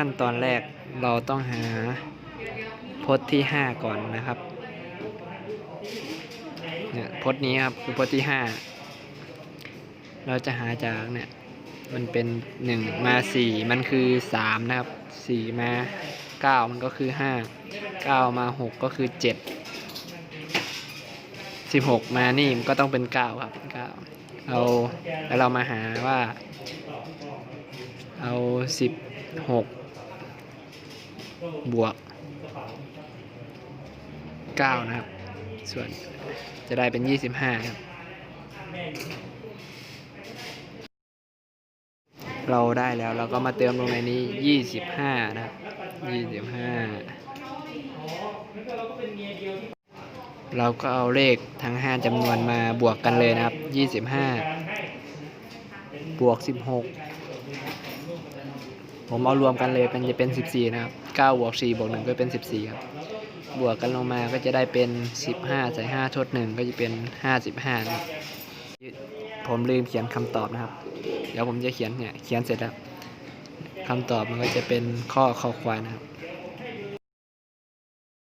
ขั้นตอนแรกเราต้องหาพจน์ที่ห้าก่อนนะครับเนี่ยพจน์นี้ครับคือพจน์ที่ห้าเราจะหาจากเนี่ยมันเป็นหนึ่งมาสี่มันคือสามนะครับสี่มาเก้ามันก็คือห้าเก้ามาหกก็คือเจ็ดสิบหกมานี่มันก็ต้องเป็นเก้าครับเก้าเอาแล้วเรามาหาว่า เอาสิบหกบวกเก้านะครับ ส่วนจะได้เป็นยี่สิบห้าครับ เราได้แล้วเราก็มาเติมลงในนี้ยี่สิบห้านะครับยี่สิบห้าเราก็เอาเลขทั้งห้าจำนวนมาบวกกันเลยนะครับยี่สิบห้าบวกสิบหก ผมเอารวมกันเลยเป็นจะเป็นสิบสี่นะครับเก้าบวกสี่บวกหนึ่งก็เป็นสิบสี่ครับ บวกกันลงมาก็จะได้เป็นสิบห้าใส่ห้าทดหนึ่งก็จะเป็นห้าสิบห้านะครับผมลืมเขียนคำตอบนะครับ เดี๋ยวผมจะเขียนเนี่ยเขียนเสร็จแล้วคำตอบมันก็จะเป็นข้อข้อควายนะครับ